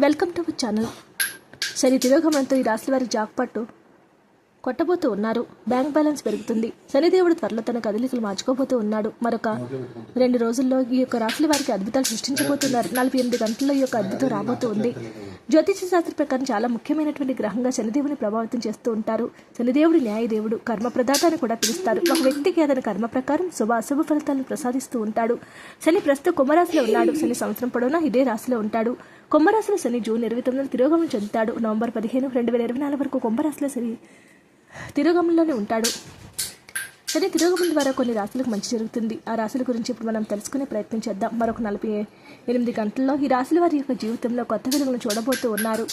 Welcome to our channel Shani తిరోగమనంతో ఈ రాశి వారి జాక్పాటు కొట్టబోతూ ఉన్నారు. బ్యాంక్ బ్యాలెన్స్ పెరుగుతుంది. శనిదేవుడు త్వరలో తన కదలికలు మార్చుకోబోతూ ఉన్నాడు. మరొక రెండు రోజుల్లో ఈ యొక్క రాశుల వారికి అద్భుతాలు సృష్టించబోతున్నారు. నలభై ఎనిమిది గంటల్లో ఈ యొక్క అద్భుతం రాబోతూ ఉంది. జ్యోతిష శాస్త్ర ప్రకారం చాలా ముఖ్యమైనటువంటి గ్రహంగా శనిదేవుని ప్రభావితం చేస్తూ ఉంటారు. శనిదేవుడు న్యాయదేవుడు కర్మ ప్రదాత కూడా పిలుస్తారు. ఒక వ్యక్తికి అతని కర్మ ప్రకారం శుభ అశుభ ఫలితాలను ప్రసాదిస్తూ ఉంటాడు. శని ప్రస్తుతం కుంభరాశిలో ఉన్నాడు. శని సంవత్సరం పొడవునా ఇదే రాశిలో ఉంటాడు. కుంభరాశిలో శని జూన్ ఇరవై తొమ్మిదిన తిరోగమనం చెందుతాడు. నవంబర్ పదిహేను రెండు వేల ఇరవై నాలుగు వరకు కుంభరాశిలో శని తిరోగమనంలోనే ఉంటాడు. సరే తిరోగమనం ద్వారా కొన్ని రాశులకు మంచి జరుగుతుంది. ఆ రాశుల గురించి ఇప్పుడు మనం తెలుసుకునే ప్రయత్నం చేద్దాం. మరొక నలభై ఎనిమిది గంటల్లో ఈ రాశుల వారి యొక్క జీవితంలో కొత్త వెలుగును చూడబోతూ ఉన్నారు.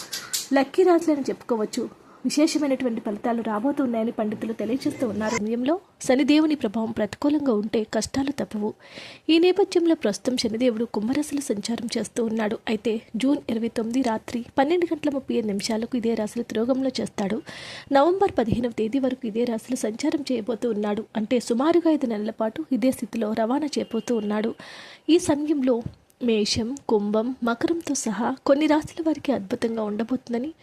లక్కీ రాశులని చెప్పుకోవచ్చు. విశేషమైనటువంటి ఫలితాలు రాబోతున్నాయని పండితులు తెలియజేస్తూ ఉన్నారు. సమయంలో శనిదేవుని ప్రభావం ప్రతికూలంగా ఉంటే కష్టాలు తప్పవు. ఈ నేపథ్యంలో ప్రస్తుతం శనిదేవుడు కుంభరాశిలో సంచారం చేస్తూ ఉన్నాడు. అయితే జూన్ ఇరవై తొమ్మిది రాత్రి పన్నెండు గంటల ముప్పై ఐదు నిమిషాలకు ఇదే రాశిలో తిరోగంలో చేస్తాడు. నవంబర్ పదిహేనవ తేదీ వరకు ఇదే రాశిలో సంచారం చేయబోతూ ఉన్నాడు. అంటే సుమారుగా ఐదు నెలల పాటు ఇదే స్థితిలో రవాణా చేయబోతూ ఉన్నాడు. ఈ సమయంలో మేషం కుంభం మకరంతో సహా కొన్ని రాశుల వారికి అద్భుతంగా ఉండబోతుందని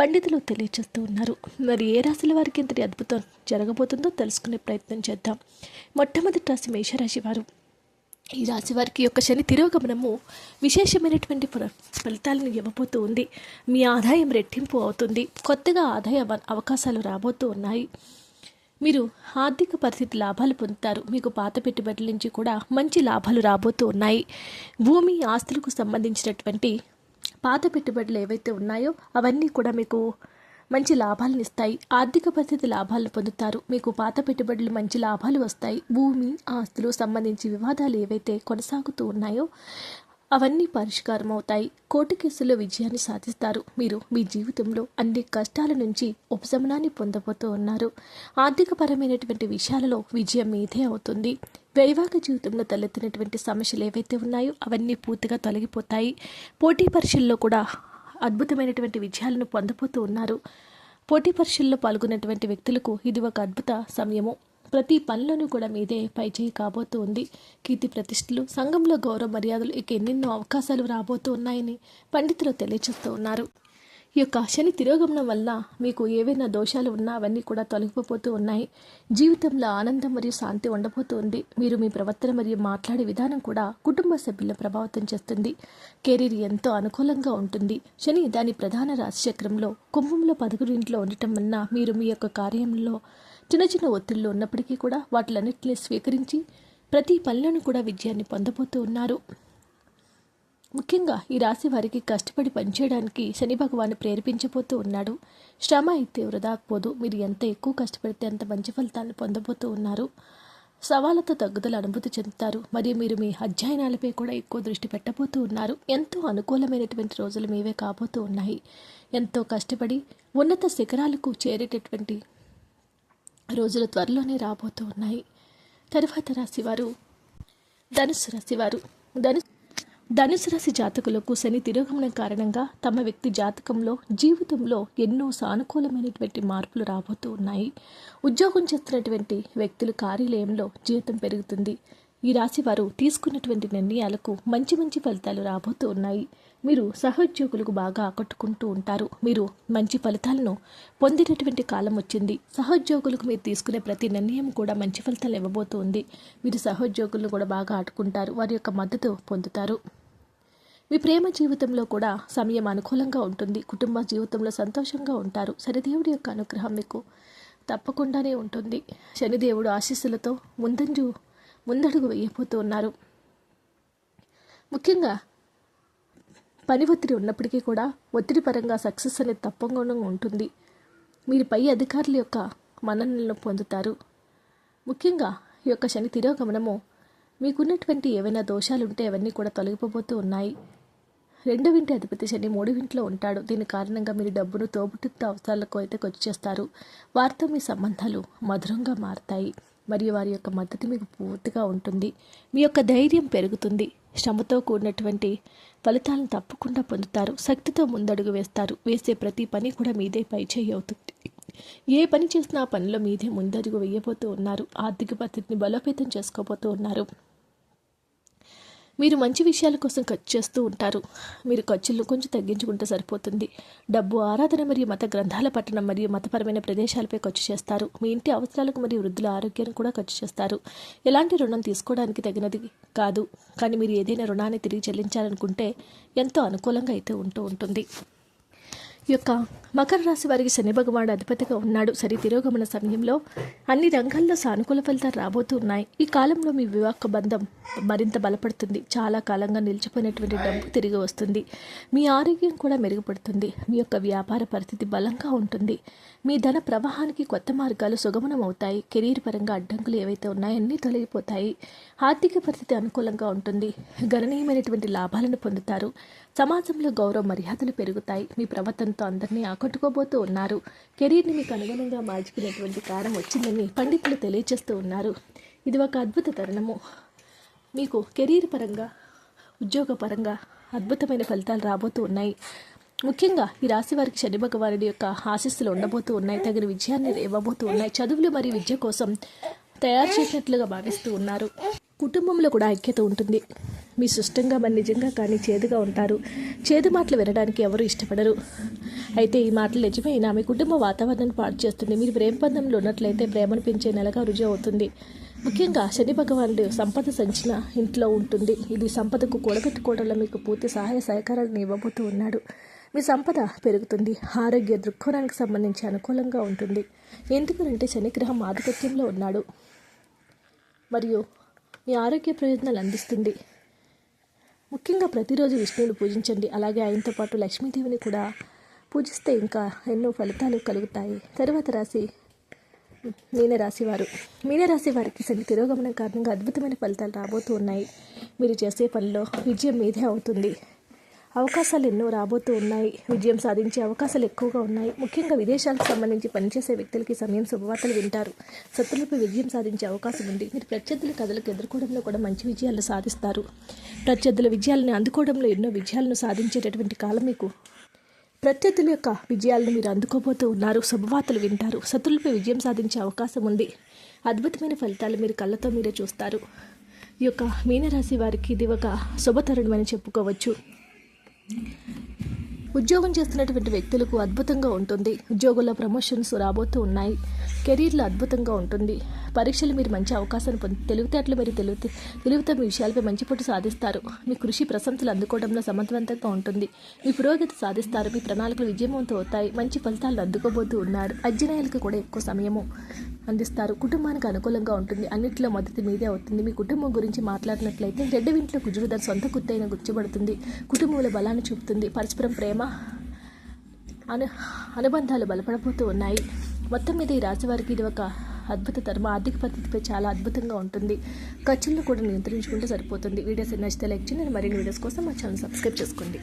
పండితులు తెలియజేస్తూ ఉన్నారు. మరి ఏ రాశుల వారికి ఇంతటి అద్భుతం జరగబోతుందో తెలుసుకునే ప్రయత్నం చేద్దాం. మొట్టమొదటి రాశి మేషరాశి వారు. ఈ రాశి వారికి యొక్క శని తిరోగమనము విశేషమైనటువంటి ఫలితాలను ఇవ్వబోతూ ఉంది. మీ ఆదాయం రెట్టింపు అవుతుంది. కొత్తగా ఆదాయ అవకాశాలు రాబోతూ ఉన్నాయి. మీరు ఆర్థిక పరిస్థితి లాభాలు పొందుతారు. మీకు పాత పెట్టుబడుల నుంచి కూడా మంచి లాభాలు రాబోతూ ఉన్నాయి. భూమి ఆస్తులకు సంబంధించినటువంటి పాత పెట్టుబడులు ఏవైతే ఉన్నాయో అవన్నీ కూడా మీకు మంచి లాభాలను ఇస్తాయి. ఆర్థిక పరిస్థితి లాభాలను పొందుతారు. మీకు పాత పెట్టుబడులు మంచి లాభాలు వస్తాయి. భూమి ఆస్తులు సంబంధించి వివాదాలు ఏవైతే కొనసాగుతూ ఉన్నాయో అవన్నీ పరిష్కారం అవుతాయి. కోర్టు కేసుల్లో విజయాన్ని సాధిస్తారు. మీరు మీ జీవితంలో అన్ని కష్టాల నుంచి ఉపశమనాన్ని పొందబోతూ ఉన్నారు. ఆర్థికపరమైనటువంటి విషయాలలో విజయం మీదే అవుతుంది. వైవాహిక జీవితంలో తలెత్తినటువంటి సమస్యలు ఏవైతే ఉన్నాయో అవన్నీ పూర్తిగా తొలగిపోతాయి. పోటీ పరీక్షల్లో కూడా అద్భుతమైనటువంటి విజయాలను పొందబోతూ ఉన్నారు. పోటీ పరీక్షల్లో పాల్గొన్నటువంటి వ్యక్తులకు ఇది ఒక అద్భుత సమయము. ప్రతి పనిలోనూ కూడా మీదే పైచేయి కాబోతూ ఉంది. కీర్తి ప్రతిష్టలు సంఘంలో గౌరవ మర్యాదలు ఇక ఎన్నెన్నో అవకాశాలు రాబోతూ ఉన్నాయని పండితులు తెలియజేస్తూ ఉన్నారు. ఈ యొక్క శని తిరోగమనం వల్ల మీకు ఏవైనా దోషాలు ఉన్నా అవన్నీ కూడా తొలగిపోతూ ఉన్నాయి. జీవితంలో ఆనందం మరియు శాంతి ఉండబోతూ ఉంది. మీరు మీ ప్రవర్తన మరియు మాట్లాడే విధానం కూడా కుటుంబ సభ్యులను ప్రభావితం చేస్తుంది. కెరీర్ ఎంతో అనుకూలంగా ఉంటుంది. శని దాని ప్రధాన రాశిచక్రంలో కుంభంలో పదకొండు ఇంట్లో ఉండటం వలన మీరు మీ యొక్క కార్యంలో చిన్న చిన్న ఒత్తిళ్ళు ఉన్నప్పటికీ కూడా వాటిలన్నింటినీ స్వీకరించి ప్రతి పనులను కూడా విజయాన్ని పొందబోతూ ఉన్నారు. ముఖ్యంగా ఈ రాశి వారికి కష్టపడి పనిచేయడానికి శని భగవాను ప్రేరేపించబోతూ ఉన్నాడు. శ్రమ అయితే వృధాకపోదు మీరు ఎంత ఎక్కువ కష్టపడితే అంత మంచి ఫలితాన్ని పొందబోతూ ఉన్నారు. సవాళ్ళతో తగ్గుదల అనుభూతి చెందుతారు. మరియు మీరు మీ అధ్యయనాలపై కూడా ఎక్కువ దృష్టి పెట్టబోతూ ఉన్నారు. ఎంతో అనుకూలమైనటువంటి రోజులు మీవే కాబోతూ ఉన్నాయి. ఎంతో కష్టపడి ఉన్నత శిఖరాలకు చేరేటటువంటి రోజులు త్వరలోనే రాబోతూ ఉన్నాయి. తరువాత రాశివారు ధనుసు రాశివారు. ధను ధనుసు రాశి జాతకులకు శని తిరోగమనం కారణంగా తమ వ్యక్తి జాతకంలో జీవితంలో ఎన్నో సానుకూలమైనటువంటి మార్పులు రాబోతూ ఉన్నాయి. ఉద్యోగం చేస్తున్నటువంటి వ్యక్తుల కార్యాలయంలో జీవితం పెరుగుతుంది. ఈ రాశి వారు తీసుకున్నటువంటి నిర్ణయాలకు మంచి మంచి ఫలితాలు రాబోతూ ఉన్నాయి. మీరు సహోద్యోగులకు బాగా ఆకట్టుకుంటూ ఉంటారు. మీరు మంచి ఫలితాలను పొందినటువంటి కాలం వచ్చింది. సహోద్యోగులకు మీరు తీసుకునే ప్రతి నిర్ణయం కూడా మంచి ఫలితాలు ఇవ్వబోతోంది. మీరు సహోద్యోగులను కూడా బాగా ఆడుకుంటారు వారి యొక్క మద్దతు పొందుతారు. మీ ప్రేమ జీవితంలో కూడా సమయం అనుకూలంగా ఉంటుంది. కుటుంబ జీవితంలో సంతోషంగా ఉంటారు. శనిదేవుడి యొక్క అనుగ్రహం మీకు తప్పకుండానే ఉంటుంది. శనిదేవుడు ఆశీస్సులతో ముందంజు ముందడుగు వేయబోతూ ఉన్నారు ముఖ్యంగా పని ఒత్తిడి ఉన్నప్పటికీ కూడా ఒత్తిడి పరంగా సక్సెస్ అనేది తప్పకుండా ఉంటుంది. మీరు పై అధికారుల యొక్క మన్ననలను పొందుతారు. ముఖ్యంగా ఈ యొక్క శని తిరోగమనము మీకున్నటువంటి ఏవైనా దోషాలు ఉంటే అవన్నీ కూడా తొలగిపోబోతూ ఉన్నాయి. రెండవింటి అధిపతి శని మూడవింట్లో ఉంటాడు. దీని కారణంగా మీరు డబ్బును తోబుట్టుతో అవసరాలకు అయితే ఖర్చు చేస్తారు. వారితో మీ సంబంధాలు మధురంగా మారతాయి. మరియు వారి యొక్క మద్దతు మీకు పూర్తిగా ఉంటుంది. మీ యొక్క ధైర్యం పెరుగుతుంది. శ్రమతో కూడినటువంటి ఫలితాలను తప్పకుండా పొందుతారు. శక్తితో ముందడుగు వేస్తారు. వేసే ప్రతి పని కూడా మీదే పైచేయి అవుతుంది. ఏ పని చేసినా ఆ పనిలో మీదే ముందడుగు వేయబోతూ ఉన్నారు. ఆర్థిక పరిస్థితిని బలోపేతం చేసుకోబోతూ ఉన్నారు. మీరు మంచి విషయాల కోసం ఖర్చు చేస్తూ ఉంటారు. మీరు ఖర్చులను కొంచెం తగ్గించుకుంటే సరిపోతుంది. డబ్బు ఆరాధన మరియు మత గ్రంథాల పట్టణం మరియు మతపరమైన ప్రదేశాలపై ఖర్చు చేస్తారు. మీ ఇంటి అవసరాలకు మరియు వృద్ధుల ఆరోగ్యాన్ని కూడా ఖర్చు చేస్తారు. ఎలాంటి రుణం తీసుకోవడానికి తగినది కాదు. కానీ మీరు ఏదైనా రుణాన్ని తిరిగి చెల్లించాలనుకుంటే ఎంతో అనుకూలంగా అయితే ఉంటూ ఉంటుంది. యొక్క మకర రాశి వారికి శని భగవాడు అధిపతిగా ఉన్నాడు. సరి తిరోగమన సమయంలో అన్ని రంగాల్లో సానుకూల ఫలితాలు రాబోతూ ఉన్నాయి. ఈ కాలంలో మీ వివాహ బంధం మరింత బలపడుతుంది. చాలా కాలంగా నిలిచిపోయినటువంటి డబ్బు తిరిగి వస్తుంది. మీ ఆరోగ్యం కూడా మెరుగుపడుతుంది. మీ యొక్క వ్యాపార పరిస్థితి బలంగా ఉంటుంది. మీ ధన ప్రవాహానికి కొత్త మార్గాలు సుగమనం అవుతాయి. కెరీర్ పరంగా అడ్డంకులు ఏవైతే ఉన్నాయో అన్నీ తొలగిపోతాయి. ఆర్థిక పరిస్థితి అనుకూలంగా ఉంటుంది. గణనీయమైనటువంటి లాభాలను పొందుతారు. సమాజంలో గౌరవ మర్యాదలు పెరుగుతాయి. మీ ప్రవర్తన ప్రవర్తనతో అందరినీ ఆకట్టుకోబోతూ ఉన్నారు. కెరీర్ని మీకు అనుగుణంగా మార్చుకునేటువంటి కాలం వచ్చిందని పండితులు తెలియజేస్తూ ఉన్నారు. ఇది ఒక అద్భుత తరుణము. మీకు కెరీర్ పరంగా ఉద్యోగ పరంగా అద్భుతమైన ఫలితాలు రాబోతూ ఉన్నాయి. ముఖ్యంగా ఈ రాశి వారికి శని భగవానుడి యొక్క ఆశీస్సులు ఉండబోతూ ఉన్నాయి. తగిన విజయాన్ని ఇవ్వబోతూ ఉన్నాయి. చదువులు మరియు విద్య కోసం తయారు చేసినట్లుగా భావిస్తూ ఉన్నారు. కుటుంబంలో కూడా ఐక్యత ఉంటుంది. మీ సుష్టంగా మరి నిజంగా కానీ చేదుగా ఉంటారు. చేదు మాటలు వినడానికి ఎవరు ఇష్టపడరు. అయితే ఈ మాటలు నిజమైనా? మీ కుటుంబ వాతావరణాన్ని పాడు చేస్తుంది. మీరు ప్రేమ బంధంలో ఉన్నట్లయితే ప్రేమను పెంచే నెలగా రుజువు అవుతుంది. ముఖ్యంగా శని భగవానుడు సంపద సంచిన ఇంట్లో ఉంటుంది. ఇది సంపదకు కూడబెట్టుకోవడంలో మీకు పూర్తి సహాయ సహకారాలను ఇవ్వబోతూ ఉన్నాడు. మీ సంపద పెరుగుతుంది. ఆరోగ్య దృక్కోణానికి సంబంధించి అనుకూలంగా ఉంటుంది. ఎందుకంటే శనిగ్రహం ఆధిపత్యంలో ఉన్నాడు. మరియు మీ ఆరోగ్య ప్రయోజనాలు అందిస్తుంది. ముఖ్యంగా ప్రతిరోజు విష్ణువుని పూజించండి. అలాగే ఆయనతో పాటు లక్ష్మీదేవిని కూడా పూజిస్తే ఇంకా ఎన్నో ఫలితాలు కలుగుతాయి. తర్వాత రాశి మీనరాశి వారు మీనరాశి వారికి శని తిరోగమనం కారణంగా అద్భుతమైన ఫలితాలు రాబోతూ ఉన్నాయి. మీరు చేసే పనిలో విజయం మీదే అవుతుంది. అవకాశాలు ఎన్నో రాబోతూ ఉన్నాయి. విజయం సాధించే అవకాశాలు ఎక్కువగా ఉన్నాయి. ముఖ్యంగా విదేశాలకు సంబంధించి పనిచేసే వ్యక్తులకి సమయం శుభవార్తలు వింటారు. శత్రులపై విజయం సాధించే అవకాశం ఉంది. మీరు ప్రత్యర్థుల కథలకు ఎదుర్కోవడంలో కూడా మంచి విజయాలు సాధిస్తారు. ప్రత్యర్థుల విజయాలను అందుకోవడంలో ఎన్నో విజయాలను సాధించేటటువంటి కాలం మీకు. ప్రత్యర్థుల యొక్క విజయాలను మీరు అందుకోబోతూ ఉన్నారు. శుభవార్తలు వింటారు. శత్రులపై విజయం సాధించే అవకాశం ఉంది. అద్భుతమైన ఫలితాలు మీరు కళ్ళతో మీరే చూస్తారు. ఈ యొక్క మీనరాశి వారికి ఇది ఒక శుభతరుణమని చెప్పుకోవచ్చు. ఉద్యోగం చేస్తున్నటువంటి వ్యక్తులకు అద్భుతంగా ఉంటుంది. ఉద్యోగుల్లో ప్రమోషన్స్ రాబోతూ ఉన్నాయి. కెరీర్లో అద్భుతంగా ఉంటుంది. పరీక్షలు మీరు మంచి అవకాశాన్ని పొంది తెలివితేటలు మీరు తెలివి తెలివితే మీ విషయాలపై మంచి పట్టు సాధిస్తారు. మీ కృషి ప్రశంసలు అందుకోవడంలో సమర్థవంతంగా ఉంటుంది. మీ పురోగతి సాధిస్తారు. మీ ప్రణాళికలు విజయవంతం అవుతాయి. మంచి ఫలితాలు అందుకోబోతూ ఉన్నారు. అధ్యయనాలకు కూడా ఎక్కువ సమయము అందిస్తారు. కుటుంబానికి అనుకూలంగా ఉంటుంది. అన్నింటిలో మద్దతు మీదే అవుతుంది. మీ కుటుంబం గురించి మాట్లాడినట్లయితే రెడ్డి ఇంట్లో కుజుడు సొంత కుత్తైన గుర్తుపడుతుంది కుటుంబంలో బలాన్ని చూపుతుంది. పరస్పరం ప్రేమ అను అనుబంధాలు బలపడబోతూ ఉన్నాయి. మొత్తం మీద ఈ రాశివారికి ఇది ఒక అద్భుత ధర్మ. ఆర్థిక పద్ధతిపై చాలా అద్భుతంగా ఉంటుంది. ఖర్చులను కూడా నియంత్రించుకుంటే సరిపోతుంది. వీడియోస్ నచ్చితే లైక్ చేయండి. మరిన్ని వీడియోస్ కోసం మా ఛానల్ సబ్స్క్రైబ్ చేసుకోండి.